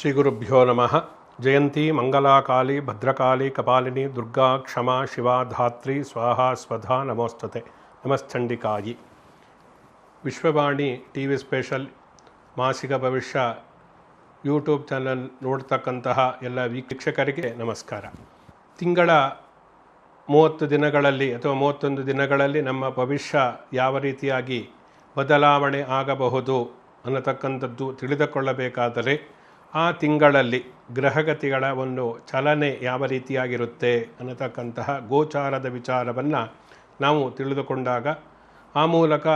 ಶ್ರೀ ಗುರುಭ್ಯೋ ನಮಃ. ಜಯಂತಿ ಮಂಗಲಾಕಾಲಿ ಭದ್ರಕಾಳಿ, ಕಪಾಲಿನಿ, ದುರ್ಗಾ, ಕ್ಷಮಾ, ಶಿವ, ಧಾತ್ರಿ, ಸ್ವಾಹ, ಸ್ವಧಾ, ನಮೋಸ್ತತೆ. ನಮಶ್ಚಂಡಿಕಾಯಿ ವಿಶ್ವವಾಣಿ ಟಿ ವಿ ಸ್ಪೆಷಲ್ ಮಾಸಿಕ ಭವಿಷ್ಯ ಯೂಟ್ಯೂಬ್ ಚಾನಲ್ ನೋಡ್ತಕ್ಕಂತಹ ಎಲ್ಲ ವೀಕ್ಷಕರಿಗೆ ನಮಸ್ಕಾರ. ತಿಂಗಳ ಮೂವತ್ತು ದಿನಗಳಲ್ಲಿ ಅಥವಾ ಮೂವತ್ತೊಂದು ದಿನಗಳಲ್ಲಿ ನಮ್ಮ ಭವಿಷ್ಯ ಯಾವ ರೀತಿಯಾಗಿ ಬದಲಾವಣೆ ಆಗಬಹುದು ಅನ್ನತಕ್ಕಂಥದ್ದು ತಿಳಿದುಕೊಳ್ಳಬೇಕಾದರೆ ಆ ತಿಂಗಳಲ್ಲಿ ಗ್ರಹಗತಿಗಳ ಒಂದು ಚಲನೆ ಯಾವ ರೀತಿಯಾಗಿರುತ್ತೆ ಅನ್ನತಕ್ಕಂತಹ ಗೋಚಾರದ ವಿಚಾರವನ್ನು ನಾವು ತಿಳಿದುಕೊಂಡಾಗ ಆ ಮೂಲಕ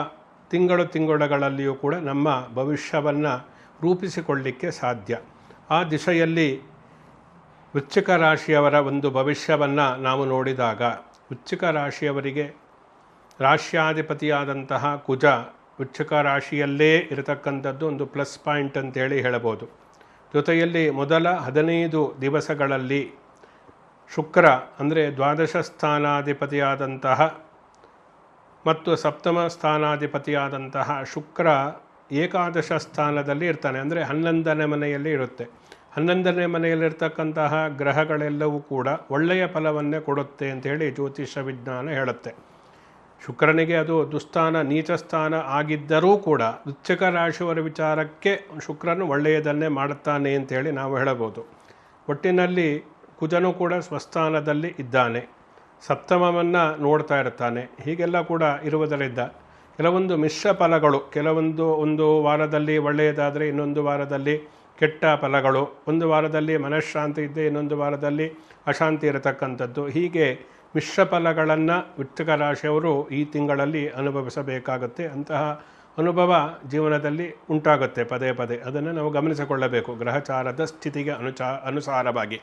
ತಿಂಗಳು ತಿಂಗಳುಗಳಲ್ಲಿಯೂ ಕೂಡ ನಮ್ಮ ಭವಿಷ್ಯವನ್ನು ರೂಪಿಸಿಕೊಳ್ಳಿಕ್ಕೆ ಸಾಧ್ಯ. ಆ ದಿಶೆಯಲ್ಲಿ ವೃಶ್ಚಿಕ ರಾಶಿಯವರ ಒಂದು ಭವಿಷ್ಯವನ್ನು ನಾವು ನೋಡಿದಾಗ ವೃಶ್ಚಿಕ ರಾಶಿಯವರಿಗೆ ರಾಶ್ಯಾಧಿಪತಿಯಾದಂತಹ ಕುಜ ವೃಶ್ಚಿಕ ರಾಶಿಯಲ್ಲೇ ಇರತಕ್ಕಂಥದ್ದು ಒಂದು ಪ್ಲಸ್ ಪಾಯಿಂಟ್ ಅಂತೇಳಿ ಹೇಳಬಹುದು. ಜೊತೆಯಲ್ಲಿ ಮೊದಲ ಹದಿನೈದು ದಿವಸಗಳಲ್ಲಿ ಶುಕ್ರ ಅಂದರೆ ದ್ವಾದಶ ಸ್ಥಾನಾಧಿಪತಿಯಾದಂತಹ ಮತ್ತು ಸಪ್ತಮ ಸ್ಥಾನಾಧಿಪತಿಯಾದಂತಹ ಶುಕ್ರ ಏಕಾದಶ ಸ್ಥಾನದಲ್ಲಿ ಇರ್ತಾನೆ, ಅಂದರೆ ಹನ್ನೊಂದನೇ ಮನೆಯಲ್ಲಿ ಇರುತ್ತೆ. ಹನ್ನೊಂದನೇ ಮನೆಯಲ್ಲಿರ್ತಕ್ಕಂತಹ ಗ್ರಹಗಳೆಲ್ಲವೂ ಕೂಡ ಒಳ್ಳೆಯ ಫಲವನ್ನೇ ಕೊಡುತ್ತೆ ಅಂತ ಹೇಳಿ ಜ್ಯೋತಿಷ ವಿಜ್ಞಾನ ಹೇಳುತ್ತೆ. ಶುಕ್ರನಿಗೆ ಅದು ದುಸ್ಥಾನ ನೀಚ ಸ್ಥಾನ ಆಗಿದ್ದರೂ ಕೂಡ ವೃಶ್ಚಿಕ ರಾಶಿಯವರ ವಿಚಾರಕ್ಕೆ ಶುಕ್ರನು ಒಳ್ಳೆಯದನ್ನೇ ಮಾಡುತ್ತಾನೆ ಅಂತೇಳಿ ನಾವು ಹೇಳಬಹುದು. ಒಟ್ಟಿನಲ್ಲಿ ಕುಜನು ಕೂಡ ಸ್ವಸ್ಥಾನದಲ್ಲಿ ಇದ್ದಾನೆ. ಸಪ್ತಮವನ್ನು ನೋಡ್ತಾ ಇರ್ತಾನೆ. ಹೀಗೆಲ್ಲ ಕೂಡ ಇರುವುದರಿಂದ ಕೆಲವೊಂದು ಮಿಶ್ರ ಫಲಗಳು, ಕೆಲವೊಂದು ಒಂದು ವಾರದಲ್ಲಿ ಒಳ್ಳೆಯದಾದರೆ ಇನ್ನೊಂದು ವಾರದಲ್ಲಿ ಕೆಟ್ಟ ಫಲಗಳು. ಒಂದು ವಾರದಲ್ಲಿ ಮನಃಶಾಂತಿ ಇದ್ದೇ ಇನ್ನೊಂದು ವಾರದಲ್ಲಿ ಅಶಾಂತಿ ಇರತಕ್ಕಂಥದ್ದು. ಹೀಗೆ ಮಿಶ್ರ ಫಲಗಳನ್ನು ವೃತ್ತಿಕ ರಾಶಿಯವರು ಈ ತಿಂಗಳಲ್ಲಿ ಅನುಭವಿಸಬೇಕಾಗುತ್ತೆ. ಅಂತಹ ಅನುಭವ ಜೀವನದಲ್ಲಿ ಉಂಟಾಗುತ್ತೆ ಪದೇ ಪದೇ. ಅದನ್ನು ನಾವು ಗಮನಿಸಿಕೊಳ್ಳಬೇಕು ಗ್ರಹಚಾರದ ಸ್ಥಿತಿಗೆ ಅನುಚಾ, ಅನುಸಾರವಾಗಿ.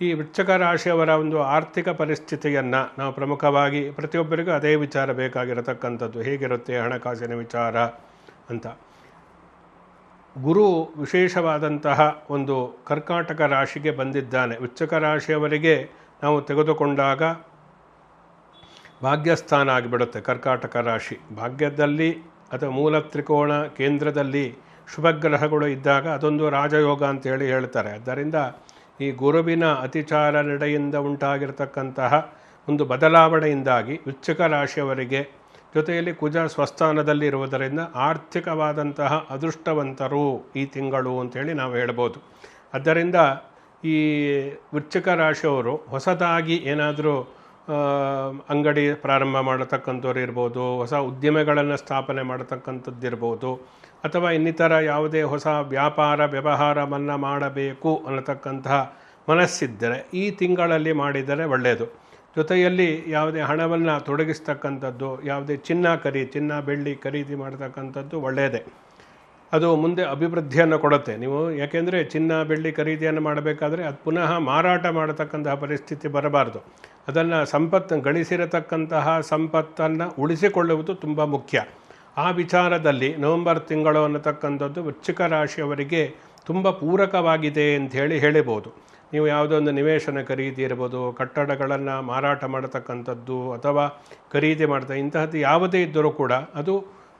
ಈ ವೃಚ್ಚಕ ರಾಶಿಯವರ ಒಂದು ಆರ್ಥಿಕ ಪರಿಸ್ಥಿತಿಯನ್ನು ನಾವು ಪ್ರಮುಖವಾಗಿ ಪ್ರತಿಯೊಬ್ಬರಿಗೂ ಅದೇ ವಿಚಾರ ಬೇಕಾಗಿರತಕ್ಕಂಥದ್ದು. ಹೇಗಿರುತ್ತೆ ಹಣಕಾಸಿನ ವಿಚಾರ ಅಂತ. ಗುರು ವಿಶೇಷವಾದಂತಹ ಒಂದು ಕರ್ಕಾಟಕ ರಾಶಿಗೆ ಬಂದಿದ್ದಾನೆ. ಉಚ್ಚಕ ರಾಶಿಯವರಿಗೆ ನಾವು ತೆಗೆದುಕೊಂಡಾಗ ಭಾಗ್ಯಸ್ಥಾನ ಆಗಿಬಿಡುತ್ತೆ ಕರ್ಕಾಟಕ ರಾಶಿ. ಭಾಗ್ಯದಲ್ಲಿ ಅಥವಾ ಮೂಲ ತ್ರಿಕೋಣ ಕೇಂದ್ರದಲ್ಲಿ ಶುಭಗ್ರಹಗಳು ಇದ್ದಾಗ ಅದೊಂದು ರಾಜಯೋಗ ಅಂತೇಳಿ ಹೇಳ್ತಾರೆ. ಆದ್ದರಿಂದ ಈ ಗುರುವಿನ ಅತಿಚಾರ ನಡೆಯಿಂದ ಉಂಟಾಗಿರತಕ್ಕಂತಹ ಒಂದು ಬದಲಾವಣೆಯಿಂದಾಗಿ ಉಚ್ಚಕ ರಾಶಿಯವರಿಗೆ ಜೊತೆಯಲ್ಲಿ ಕುಜ ಸ್ವಸ್ಥಾನದಲ್ಲಿ ಇರುವುದರಿಂದ ಆರ್ಥಿಕವಾದಂತಹ ಅದೃಷ್ಟವಂತರು ಈ ತಿಂಗಳು ಅಂತೇಳಿ ನಾವು ಹೇಳ್ಬೋದು. ಆದ್ದರಿಂದ ಈ ವೃಶ್ಚಿಕ ರಾಶಿಯವರು ಹೊಸದಾಗಿ ಏನಾದರೂ ಅಂಗಡಿ ಪ್ರಾರಂಭ ಮಾಡತಕ್ಕಂಥವ್ರು ಇರ್ಬೋದು, ಹೊಸ ಉದ್ಯಮಗಳನ್ನು ಸ್ಥಾಪನೆ ಮಾಡತಕ್ಕಂಥದ್ದಿರ್ಬೋದು, ಅಥವಾ ಇನ್ನಿತರ ಯಾವುದೇ ಹೊಸ ವ್ಯಾಪಾರ ವ್ಯವಹಾರವನ್ನು ಮಾಡಬೇಕು ಅನ್ನತಕ್ಕಂತಹ ಮನಸ್ಸಿದ್ದರೆ ಈ ತಿಂಗಳಲ್ಲಿ ಮಾಡಿದರೆ ಒಳ್ಳೆಯದು. ಜೊತೆಯಲ್ಲಿ ಯಾವುದೇ ಹಣವನ್ನು ತೊಡಗಿಸ್ತಕ್ಕಂಥದ್ದು, ಯಾವುದೇ ಚಿನ್ನ ಕರಿ, ಚಿನ್ನ, ಬೆಳ್ಳಿ ಖರೀದಿ ಮಾಡತಕ್ಕಂಥದ್ದು ಒಳ್ಳೆಯದೇ. ಅದು ಮುಂದೆ ಅಭಿವೃದ್ಧಿಯನ್ನು ಕೊಡುತ್ತೆ. ನೀವು ಯಾಕೆಂದರೆ ಚಿನ್ನ, ಬೆಳ್ಳಿ ಖರೀದಿಯನ್ನು ಮಾಡಬೇಕಾದ್ರೆ ಅದು ಪುನಃ ಮಾರಾಟ ಮಾಡತಕ್ಕಂತಹ ಪರಿಸ್ಥಿತಿ ಬರಬಾರ್ದು. ಅದನ್ನು ಸಂಪತ್ತು ಗಳಿಸಿರತಕ್ಕಂತಹ ಸಂಪತ್ತನ್ನು ಉಳಿಸಿಕೊಳ್ಳುವುದು ತುಂಬ ಮುಖ್ಯ. ಆ ವಿಚಾರದಲ್ಲಿ ನವೆಂಬರ್ ತಿಂಗಳು ಅನ್ನತಕ್ಕಂಥದ್ದು ವೃಶ್ಚಿಕ ರಾಶಿಯವರಿಗೆ ತುಂಬ ಪೂರಕವಾಗಿದೆ ಅಂತ ಹೇಳಿ ಹೇಳಿಬೋದು ನೀವು ಯಾವುದೋ ಒಂದು ನಿವೇಶನ ಖರೀದಿ ಇರ್ಬೋದು, ಕಟ್ಟಡಗಳನ್ನು ಮಾರಾಟ ಮಾಡತಕ್ಕಂಥದ್ದು ಅಥವಾ ಖರೀದಿ ಮಾಡ್ತಾ ಇಂತಹದ್ದು ಯಾವುದೇ ಇದ್ದರೂ ಕೂಡ ಅದು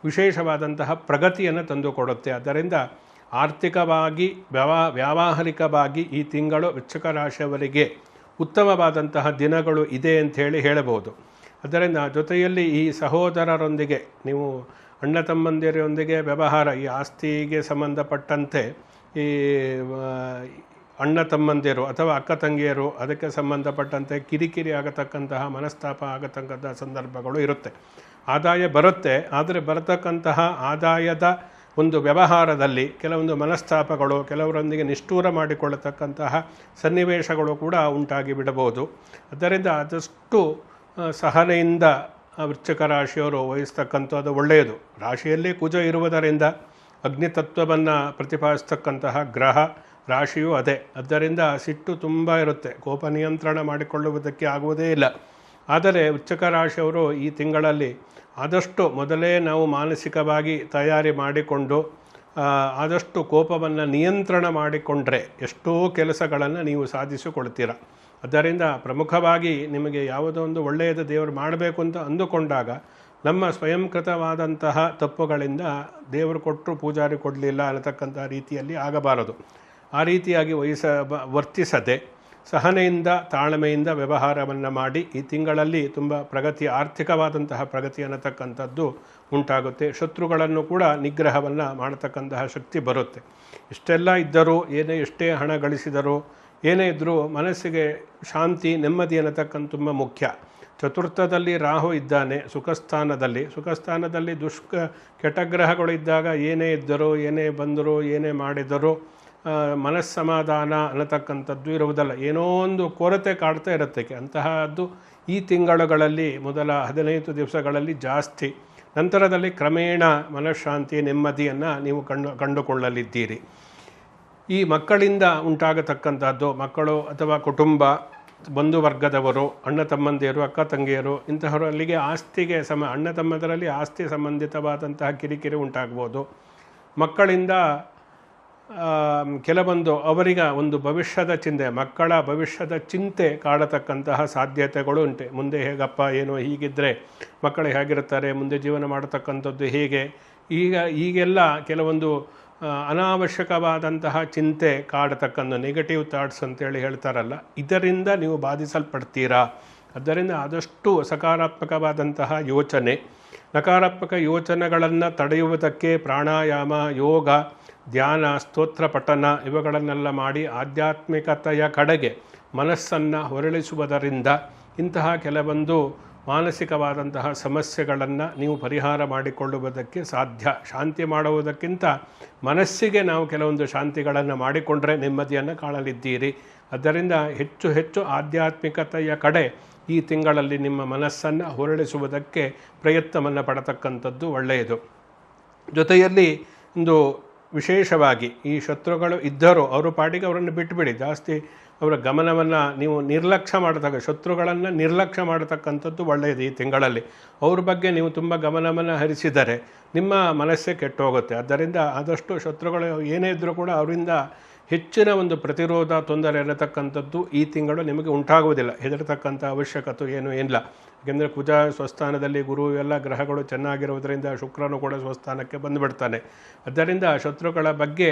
ವಿಶೇಷವಾದಂತಹ ಪ್ರಗತಿಯನ್ನು ತಂದುಕೊಡುತ್ತೆ. ಆದ್ದರಿಂದ ಆರ್ಥಿಕವಾಗಿ, ವ್ಯವಾ, ವ್ಯಾವಹಾರಿಕವಾಗಿ ಈ ತಿಂಗಳು ವೃಶ್ಚಿಕ ರಾಶಿಯವರಿಗೆ ಉತ್ತಮವಾದಂತಹ ದಿನಗಳು ಇದೆ ಅಂಥೇಳಿ ಹೇಳಬಹುದು. ಅದರಿಂದ ಜೊತೆಯಲ್ಲಿ ಈ ಸಹೋದರರೊಂದಿಗೆ, ನೀವು ಅಣ್ಣ ತಮ್ಮಂದಿರೊಂದಿಗೆ ವ್ಯವಹಾರ, ಈ ಆಸ್ತಿಗೆ ಸಂಬಂಧಪಟ್ಟಂತೆ ಈ ಅಣ್ಣ ತಮ್ಮಂದಿರು ಅಥವಾ ಅಕ್ಕ ತಂಗಿಯರು ಅದಕ್ಕೆ ಸಂಬಂಧಪಟ್ಟಂತೆ ಕಿರಿಕಿರಿ ಆಗತಕ್ಕಂತಹ ಮನಸ್ತಾಪ ಆಗತಕ್ಕಂತಹ ಸಂದರ್ಭಗಳು ಇರುತ್ತೆ. ಆದಾಯ ಬರುತ್ತೆ, ಆದರೆ ಬರತಕ್ಕಂತಹ ಆದಾಯದ ಒಂದು ವ್ಯವಹಾರದಲ್ಲಿ ಕೆಲವೊಂದು ಮನಸ್ತಾಪಗಳು, ಕೆಲವರೊಂದಿಗೆ ನಿಷ್ಠೂರ ಮಾಡಿಕೊಳ್ಳತಕ್ಕಂತಹ ಸನ್ನಿವೇಶಗಳು ಕೂಡ ಉಂಟಾಗಿ ಬಿಡಬಹುದು. ಅದರಿಂದ ಆದಷ್ಟು ಸಹನೆಯಿಂದ ವೃಶ್ಚಿಕ ರಾಶಿಯವರು ವಹಿಸ್ತಕ್ಕಂಥದ್ದು ಒಳ್ಳೆಯದು. ರಾಶಿಯಲ್ಲಿ ಕುಜ ಇರುವುದರಿಂದ ಅಗ್ನಿತತ್ವವನ್ನು ಪ್ರತಿಪಾದಿಸ್ತಕ್ಕಂತಹ ಗ್ರಹ ರಾಶಿಯೂ ಅದೇ. ಆದ್ದರಿಂದ ಸಿಟ್ಟು ತುಂಬ ಇರುತ್ತೆ. ಕೋಪ ನಿಯಂತ್ರಣ ಮಾಡಿಕೊಳ್ಳುವುದಕ್ಕೆ ಆಗುವುದೇ ಇಲ್ಲ. ಆದರೆ ಉಚ್ಚಕ ರಾಶಿಯವರು ಈ ತಿಂಗಳಲ್ಲಿ ಆದಷ್ಟು ಮೊದಲೇ ನಾವು ಮಾನಸಿಕವಾಗಿ ತಯಾರಿ ಮಾಡಿಕೊಂಡು ಆದಷ್ಟು ಕೋಪವನ್ನು ನಿಯಂತ್ರಣ ಮಾಡಿಕೊಂಡ್ರೆ ಎಷ್ಟೋ ಕೆಲಸಗಳನ್ನು ನೀವು ಸಾಧಿಸಿಕೊಳ್ತೀರ. ಅದರಿಂದ ಪ್ರಮುಖವಾಗಿ ನಿಮಗೆ ಯಾವುದೋ ಒಂದು ಒಳ್ಳೆಯದು ದೇವರು ಮಾಡಬೇಕು ಅಂತ ಅಂದುಕೊಂಡಾಗ ನಮ್ಮ ಸ್ವಯಂಕೃತವಾದಂತಹ ತಪ್ಪುಗಳಿಂದ ದೇವರು ಕೊಟ್ಟರು ಪೂಜಾರಿ ಕೊಡಲಿಲ್ಲ ಅನ್ನತಕ್ಕಂಥ ರೀತಿಯಲ್ಲಿ ಆಗಬಾರದು. ಆ ರೀತಿಯಾಗಿ ವಹಿಸ ವರ್ತಿಸದೆ ಸಹನೆಯಿಂದ, ತಾಳ್ಮೆಯಿಂದ ವ್ಯವಹಾರವನ್ನು ಮಾಡಿ ಈ ತಿಂಗಳಲ್ಲಿ ತುಂಬ ಪ್ರಗತಿ, ಆರ್ಥಿಕವಾದಂತಹ ಪ್ರಗತಿ ಅನ್ನತಕ್ಕಂಥದ್ದು ಉಂಟಾಗುತ್ತೆ. ಶತ್ರುಗಳನ್ನು ಕೂಡ ನಿಗ್ರಹವನ್ನು ಮಾಡತಕ್ಕಂತಹ ಶಕ್ತಿ ಬರುತ್ತೆ. ಇಷ್ಟೆಲ್ಲ ಇದ್ದರೂ, ಏನೇ ಎಷ್ಟೇ ಹಣ ಗಳಿಸಿದರೂ, ಏನೇ ಇದ್ದರೂ ಮನಸ್ಸಿಗೆ ಶಾಂತಿ, ನೆಮ್ಮದಿ ಅನ್ನತಕ್ಕಂಥ ತುಂಬ ಮುಖ್ಯ. ಚತುರ್ಥದಲ್ಲಿ ರಾಹು ಇದ್ದಾನೆ, ಸುಖಸ್ಥಾನದಲ್ಲಿ. ಸುಖಸ್ಥಾನದಲ್ಲಿ ದುಷ್ಕ ಕೆಟಗ್ರಹಗಳು ಇದ್ದಾಗ ಏನೇ ಇದ್ದರೂ, ಏನೇ ಬಂದರೂ, ಏನೇ ಮಾಡಿದರೂ ಮನಸ್ಸಮಾಧಾನ ಅನ್ನತಕ್ಕಂಥದ್ದು ಇರುವುದಲ್ಲ. ಏನೋ ಒಂದು ಕೊರತೆ ಕಾಡ್ತಾ ಇರುತ್ತೆ ಅಂತಹದ್ದು ಈ ತಿಂಗಳುಗಳಲ್ಲಿ ಮೊದಲ ಹದಿನೈದು ದಿವಸಗಳಲ್ಲಿ ಜಾಸ್ತಿ. ನಂತರದಲ್ಲಿ ಕ್ರಮೇಣ ಮನಃಶಾಂತಿ, ನೆಮ್ಮದಿಯನ್ನು ನೀವು ಕಂಡು, ಕಂಡುಕೊಳ್ಳಲಿದ್ದೀರಿ. ಈ ಮಕ್ಕಳಿಂದ ಉಂಟಾಗತಕ್ಕಂಥದ್ದು ಮಕ್ಕಳು ಅಥವಾ ಕುಟುಂಬ, ಬಂಧು ವರ್ಗದವರು, ಅಣ್ಣ ತಮ್ಮಂದಿಯರು ಅಕ್ಕ ತಂಗಿಯರು ಇಂತಹವರಲ್ಲಿಗೆ ಆಸ್ತಿಗೆ ಸಮ, ಅಣ್ಣ ತಮ್ಮದರಲ್ಲಿ ಆಸ್ತಿ ಸಂಬಂಧಿತವಾದಂತಹ ಕಿರಿಕಿರಿ ಉಂಟಾಗ್ಬೋದು. ಮಕ್ಕಳಿಂದ ಕೆಲವೊಂದು ಅವರಿಗೆ ಒಂದು ಭವಿಷ್ಯದ ಚಿಂತೆ, ಮಕ್ಕಳ ಭವಿಷ್ಯದ ಚಿಂತೆ ಕಾಡತಕ್ಕಂತಹ ಸಾಧ್ಯತೆಗಳು ಉಂಟೆ. ಮುಂದೆ ಹೇಗಪ್ಪ, ಏನು ಹೀಗಿದ್ದರೆ ಮಕ್ಕಳು ಹೇಗಿರ್ತಾರೆ ಮುಂದೆ ಜೀವನ ಮಾಡತಕ್ಕಂಥದ್ದು ಹೇಗೆ? ಈಗ, ಈಗೆಲ್ಲ ಕೆಲವೊಂದು ಅನಾವಶ್ಯಕವಾದಂತಹ ಚಿಂತೆ ಕಾಡತಕ್ಕಂಥ ನೆಗೆಟಿವ್ ಥಾಟ್ಸ್ ಅಂತೇಳಿ ಹೇಳ್ತಾರಲ್ಲ, ಇದರಿಂದ ನೀವು ಬಾಧಿಸಲ್ಪಡ್ತೀರಾ? ಆದ್ದರಿಂದ ಆದಷ್ಟು ಸಕಾರಾತ್ಮಕವಾದಂತಹ ಯೋಚನೆ, ನಕಾರಾತ್ಮಕ ಯೋಚನೆಗಳನ್ನು ತಡೆಯುವುದಕ್ಕೆ ಪ್ರಾಣಾಯಾಮ, ಯೋಗ ಧ್ಯಾನ, ಸ್ತೋತ್ರ ಪಠನ ಇವುಗಳನ್ನೆಲ್ಲ ಮಾಡಿ ಆಧ್ಯಾತ್ಮಿಕತೆಯ ಕಡೆಗೆ ಮನಸ್ಸನ್ನು ಹೊರಳಿಸುವುದರಿಂದ ಇಂತಹ ಕೆಲವೊಂದು ಮಾನಸಿಕವಾದಂತಹ ಸಮಸ್ಯೆಗಳನ್ನು ನೀವು ಪರಿಹಾರ ಮಾಡಿಕೊಳ್ಳುವುದಕ್ಕೆ ಸಾಧ್ಯ. ಶಾಂತಿ ಮಾಡುವುದಕ್ಕಿಂತ ಮನಸ್ಸಿಗೆ ನಾವು ಕೆಲವೊಂದು ಶಾಂತಿಗಳನ್ನು ಮಾಡಿಕೊಂಡ್ರೆ ನೆಮ್ಮದಿಯನ್ನು ಕಾಣಲಿದ್ದೀರಿ. ಅದರಿಂದ ಹೆಚ್ಚು ಹೆಚ್ಚು ಆಧ್ಯಾತ್ಮಿಕತೆಯ ಕಡೆ ಈ ತಿಂಗಳಲ್ಲಿ ನಿಮ್ಮ ಮನಸ್ಸನ್ನು ಹೊರಳಿಸುವುದಕ್ಕೆ ಪ್ರಯತ್ನವನ್ನು ಪಡತಕ್ಕಂಥದ್ದು ಒಳ್ಳೆಯದು. ಜೊತೆಯಲ್ಲಿ ಒಂದು ವಿಶೇಷವಾಗಿ ಈ ಶತ್ರುಗಳು ಇದ್ದರೂ ಅವರು ಪಾಟಿಗೆ ಅವರನ್ನು ಬಿಟ್ಟುಬಿಡಿ. ಜಾಸ್ತಿ ಅವರ ಗಮನವನ್ನು ನೀವು ನಿರ್ಲಕ್ಷ್ಯ ಮಾಡತಕ್ಕ ಶತ್ರುಗಳನ್ನು ನಿರ್ಲಕ್ಷ್ಯ ಮಾಡತಕ್ಕಂಥದ್ದು ಒಳ್ಳೆಯದು ಈ ತಿಂಗಳಲ್ಲಿ. ಅವ್ರ ಬಗ್ಗೆ ನೀವು ತುಂಬ ಗಮನವನ್ನು ಹರಿಸಿದರೆ ನಿಮ್ಮ ಮನಸ್ಸೇ ಕೆಟ್ಟು ಹೋಗುತ್ತೆ ಆದ್ದರಿಂದ ಆದಷ್ಟು ಶತ್ರುಗಳು ಏನೇ ಇದ್ದರೂ ಕೂಡ ಅವರಿಂದ ಹೆಚ್ಚಿನ ಒಂದು ಪ್ರತಿರೋಧ, ತೊಂದರೆ ಇರತಕ್ಕಂಥದ್ದು ಈ ತಿಂಗಳು ನಿಮಗೆ ಉಂಟಾಗುವುದಿಲ್ಲ. ಹೆದರತಕ್ಕಂಥ ಅವಶ್ಯಕತೆ ಏನೂ ಇಲ್ಲ. ಯಾಕೆಂದರೆ ಕುಜ ಸ್ವಸ್ಥಾನದಲ್ಲಿ ಗುರು, ಎಲ್ಲ ಗ್ರಹಗಳು ಚೆನ್ನಾಗಿರುವುದರಿಂದ ಶುಕ್ರನು ಕೂಡ ಸ್ವಸ್ಥಾನಕ್ಕೆ ಬಂದುಬಿಡ್ತಾನೆ. ಆದ್ದರಿಂದ ಶತ್ರುಗಳ ಬಗ್ಗೆ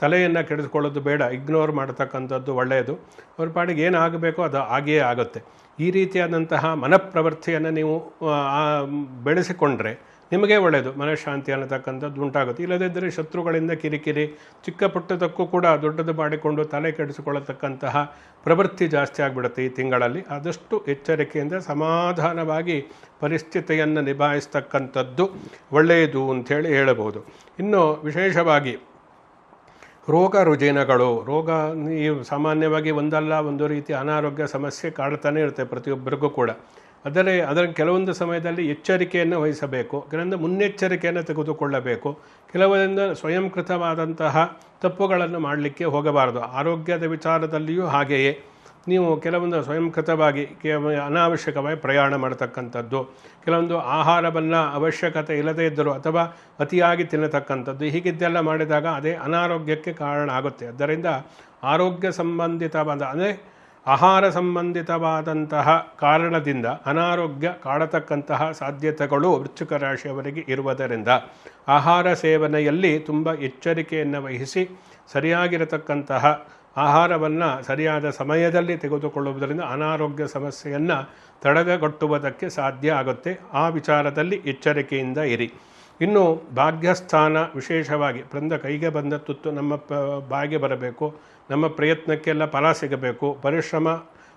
ತಲೆಯನ್ನು ಕೆಡಿಸ್ಕೊಳ್ಳೋದು ಬೇಡ ಇಗ್ನೋರ್ ಮಾಡತಕ್ಕಂಥದ್ದು ಒಳ್ಳೆಯದು. ಅವ್ರ ಪಾಡಿಗೆ ಏನಾಗಬೇಕೋ ಅದು ಆಗಿಯೇ ಆಗುತ್ತೆ. ಈ ರೀತಿಯಾದಂತಹ ಮನಃಪ್ರವೃತ್ತಿಯನ್ನು ನೀವು ಬೆಳೆಸಿಕೊಂಡ್ರೆ ನಿಮಗೆ ಒಳ್ಳೆಯದು. ಮನಃಶಾಂತಿ ಅನ್ನತಕ್ಕಂಥದ್ದು ಉಂಟಾಗುತ್ತೆ. ಇಲ್ಲದಿದ್ದರೆ ಶತ್ರುಗಳಿಂದ ಕಿರಿಕಿರಿ ಚಿಕ್ಕ ಪುಟ್ಟದಕ್ಕೂ ಕೂಡ ದೊಡ್ಡದು ಮಾಡಿಕೊಂಡು ತಲೆ ಕೆಡಿಸಿಕೊಳ್ಳತಕ್ಕಂತಹ ಪ್ರವೃತ್ತಿ ಜಾಸ್ತಿ ಆಗಿಬಿಡುತ್ತೆ ಈ ತಿಂಗಳಲ್ಲಿ. ಆದಷ್ಟು ಎಚ್ಚರಿಕೆಯಿಂದ ಸಮಾಧಾನವಾಗಿ ಪರಿಸ್ಥಿತಿಯನ್ನು ನಿಭಾಯಿಸ್ತಕ್ಕಂಥದ್ದು ಒಳ್ಳೆಯದು ಅಂಥೇಳಿ ಹೇಳಬಹುದು. ಇನ್ನು ವಿಶೇಷವಾಗಿ ರೋಗ ರುಜಿನಗಳು. ರೋಗ ಈ ಸಾಮಾನ್ಯವಾಗಿ ಒಂದಲ್ಲ, ಒಂದು ರೀತಿ ಅನಾರೋಗ್ಯ ಸಮಸ್ಯೆ ಕಾಡ್ತಾನೆ ಇರುತ್ತೆ ಪ್ರತಿಯೊಬ್ಬರಿಗೂ ಕೂಡ. ಅದರ ಅದರ ಕೆಲವೊಂದು ಸಮಯದಲ್ಲಿ ಎಚ್ಚರಿಕೆಯನ್ನು ವಹಿಸಬೇಕು. ಕೆಲವೊಂದು ಮುನ್ನೆಚ್ಚರಿಕೆಯನ್ನು ತೆಗೆದುಕೊಳ್ಳಬೇಕು. ಕೆಲವೊಂದು ಸ್ವಯಂಕೃತವಾದಂತಹ ತಪ್ಪುಗಳನ್ನು ಮಾಡಲಿಕ್ಕೆ ಹೋಗಬಾರದು. ಆರೋಗ್ಯದ ವಿಚಾರದಲ್ಲಿಯೂ ಹಾಗೆಯೇ. ನೀವು ಕೆಲವೊಂದು ಸ್ವಯಂಕೃತವಾಗಿ ಅನಾವಶ್ಯಕವಾಗಿ ಪ್ರಯಾಣ ಮಾಡತಕ್ಕಂಥದ್ದು, ಕೆಲವೊಂದು ಆಹಾರವನ್ನು ಅವಶ್ಯಕತೆ ಇಲ್ಲದೇ ಇದ್ದರೂ ಅಥವಾ ಅತಿಯಾಗಿ ತಿನ್ನತಕ್ಕಂಥದ್ದು, ಹೀಗಿದ್ದೆಲ್ಲ ಮಾಡಿದಾಗ ಅದೇ ಅನಾರೋಗ್ಯಕ್ಕೆ ಕಾರಣ ಆಗುತ್ತೆ. ಆದ್ದರಿಂದ ಆರೋಗ್ಯ ಸಂಬಂಧಿತವಾದ, ಅಂದರೆ ಆಹಾರ ಸಂಬಂಧಿತವಾದಂತಹ ಕಾರಣದಿಂದ ಅನಾರೋಗ್ಯ ಕಾಡತಕ್ಕಂತಹ ಸಾಧ್ಯತೆಗಳು ವೃಶ್ಚಿಕ ರಾಶಿಯವರಿಗೆ ಇರುವುದರಿಂದ ಆಹಾರ ಸೇವನೆಯಲ್ಲಿ ತುಂಬ ಎಚ್ಚರಿಕೆಯನ್ನು ವಹಿಸಿ ಸರಿಯಾಗಿರತಕ್ಕಂತಹ ಆಹಾರವನ್ನು ಸರಿಯಾದ ಸಮಯದಲ್ಲಿ ತೆಗೆದುಕೊಳ್ಳುವುದರಿಂದ ಅನಾರೋಗ್ಯ ಸಮಸ್ಯೆಯನ್ನು ತಡೆಗಟ್ಟುವುದಕ್ಕೆ ಸಾಧ್ಯ ಆಗುತ್ತೆ. ಆ ವಿಚಾರದಲ್ಲಿ ಎಚ್ಚರಿಕೆಯಿಂದ ಇರಿ. ಇನ್ನು ಭಾಗ್ಯಸ್ಥಾನ ವಿಶೇಷವಾಗಿ ಪ್ರಂದ ಕೈಗೆ ಬಂದ ತುತ್ತು ನಮ್ಮ ಪ, ಬಾಯಿಗೆ ಬರಬೇಕು, ನಮ್ಮ ಪ್ರಯತ್ನಕ್ಕೆಲ್ಲ ಫಲ ಸಿಗಬೇಕು, ಪರಿಶ್ರಮ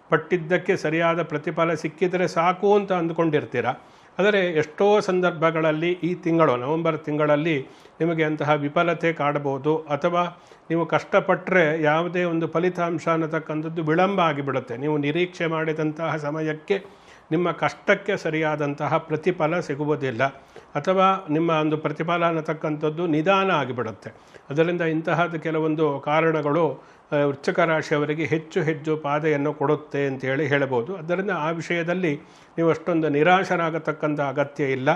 ಪಟ್ಟಿದ್ದಕ್ಕೆ ಸರಿಯಾದ ಪ್ರತಿಫಲ ಸಿಕ್ಕಿದರೆ ಸಾಕು ಅಂತ ಅಂದುಕೊಂಡಿರ್ತೀರ? ಆದರೆ ಎಷ್ಟೋ ಸಂದರ್ಭಗಳಲ್ಲಿ ಈ ತಿಂಗಳು, ನವೆಂಬರ್ ತಿಂಗಳಲ್ಲಿ ನಿಮಗೆ ಅಂತಹ ವಿಫಲತೆ ಕಾಡಬಹುದು, ಅಥವಾ ನೀವು ಕಷ್ಟಪಟ್ಟರೆ ಯಾವುದೇ ಒಂದು ಫಲಿತಾಂಶ ಅನ್ನತಕ್ಕಂಥದ್ದು ವಿಳಂಬ ಆಗಿಬಿಡುತ್ತೆ. ನೀವು ನಿರೀಕ್ಷೆ ಮಾಡಿದಂತಹ ಸಮಯಕ್ಕೆ ನಿಮ್ಮ ಕಷ್ಟಕ್ಕೆ ಸರಿಯಾದಂತಹ ಪ್ರತಿಫಲ ಸಿಗುವುದಿಲ್ಲ. ಅಥವಾ ನಿಮ್ಮ ಒಂದು ಪ್ರತಿಫಲ ಅನ್ನತಕ್ಕಂಥದ್ದು ನಿಧಾನ ಆಗಿಬಿಡುತ್ತೆ. ಅದರಿಂದ ಇಂತಹದ್ದು ಕೆಲವೊಂದು ಕಾರಣಗಳು ವೃಶ್ಚಿಕ ರಾಶಿಯವರಿಗೆ ಹೆಚ್ಚು ಹೆಚ್ಚು ಪಾದೆಯನ್ನು ಕೊಡುತ್ತೆ ಅಂತ ಹೇಳಿ ಹೇಳಬಹುದು. ಅದರಿಂದ ಆ ವಿಷಯದಲ್ಲಿ ನೀವು ಅಷ್ಟೊಂದು ನಿರಾಶರಾಗತಕ್ಕಂಥ ಅಗತ್ಯ ಇಲ್ಲ.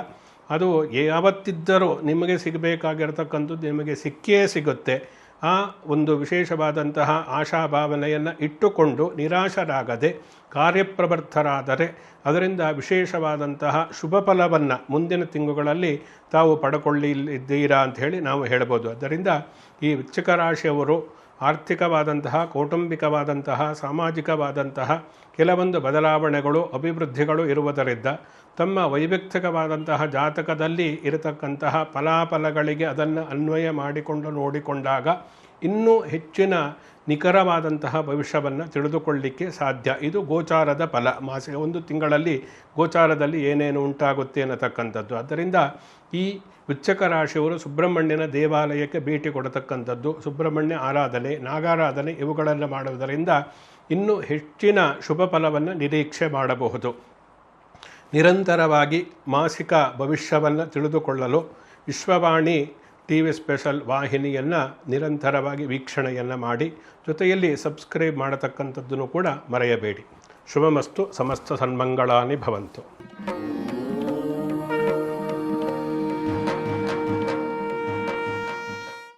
ಅದು ಯಾವತ್ತಿದ್ದರೂ ನಿಮಗೆ ಸಿಗಬೇಕಾಗಿರತಕ್ಕಂಥದ್ದು ನಿಮಗೆ ಸಿಕ್ಕೇ ಸಿಗುತ್ತೆ. ಆ ಒಂದು ವಿಶೇಷವಾದಂತಹ ಆಶಾಭಾವನೆಯನ್ನು ಇಟ್ಟುಕೊಂಡು ನಿರಾಶರಾಗದೆ ಕಾರ್ಯಪ್ರವರ್ತರಾದರೆ ಅದರಿಂದ ವಿಶೇಷವಾದಂತಹ ಶುಭ ಫಲವನ್ನು ಮುಂದಿನ ತಿಂಗಳುಗಳಲ್ಲಿ ತಾವು ಪಡ್ಕೊಳ್ಳಿಲ್ಲಿದ್ದೀರಾ ಅಂತ ಹೇಳಿ ನಾವು ಹೇಳ್ಬೋದು. ಆದ್ದರಿಂದ ಈ ವೃಶ್ಚಿಕ ರಾಶಿಯವರು ಆರ್ಥಿಕವಾದಂತಹ, ಕೌಟುಂಬಿಕವಾದಂತಹ, ಸಾಮಾಜಿಕವಾದಂತಹ ಕೆಲವೊಂದು ಬದಲಾವಣೆಗಳು, ಅಭಿವೃದ್ಧಿಗಳು ಇರುವುದರಿಂದ ತಮ್ಮ ವೈಯಕ್ತಿಕವಾದಂತಹ ಜಾತಕದಲ್ಲಿ ಇರತಕ್ಕಂತಹ ಫಲಾಫಲಗಳಿಗೆ ಅದನ್ನು ಅನ್ವಯ ಮಾಡಿಕೊಂಡು ನೋಡಿಕೊಂಡಾಗ ಇನ್ನೂ ಹೆಚ್ಚಿನ ನಿಖರವಾದಂತಹ ಭವಿಷ್ಯವನ್ನು ತಿಳಿದುಕೊಳ್ಳಲಿಕ್ಕೆ ಸಾಧ್ಯ. ಇದು ಗೋಚಾರದ ಫಲ. ಮಾಸ ಒಂದು ತಿಂಗಳಲ್ಲಿ ಗೋಚಾರದಲ್ಲಿ ಏನೇನು ಉಂಟಾಗುತ್ತೆ ಅನ್ನತಕ್ಕಂಥದ್ದು. ಆದ್ದರಿಂದ ಈ ವೃಚ್ಚಕ ರಾಶಿಯವರು ಸುಬ್ರಹ್ಮಣ್ಯನ ದೇವಾಲಯಕ್ಕೆ ಭೇಟಿ ಕೊಡತಕ್ಕಂಥದ್ದು. ಸುಬ್ರಹ್ಮಣ್ಯ ಆರಾಧನೆ, ನಾಗಾರಾಧನೆ ಇವುಗಳನ್ನು ಮಾಡುವುದರಿಂದ ಇನ್ನೂ ಹೆಚ್ಚಿನ ಶುಭ ಫಲವನ್ನು ನಿರೀಕ್ಷೆ ಮಾಡಬಹುದು. ನಿರಂತರವಾಗಿ ಮಾಸಿಕ ಭವಿಷ್ಯವನ್ನು ತಿಳಿದುಕೊಳ್ಳಲು ವಿಶ್ವವಾಣಿ ಟಿ ವಿ ಸ್ಪೆಷಲ್ ವಾಹಿನಿಯನ್ನು ನಿರಂತರವಾಗಿ ವೀಕ್ಷಣೆಯನ್ನು ಮಾಡಿ, ಜೊತೆಯಲ್ಲಿ ಸಬ್ಸ್ಕ್ರೈಬ್ ಮಾಡತಕ್ಕಂಥದ್ದನ್ನು ಕೂಡ ಮರೆಯಬೇಡಿ. ಶುಭಮಸ್ತು, ಸಮಸ್ತ ಸನ್ಮಂಗಳಾನಿ ಭವಂತು.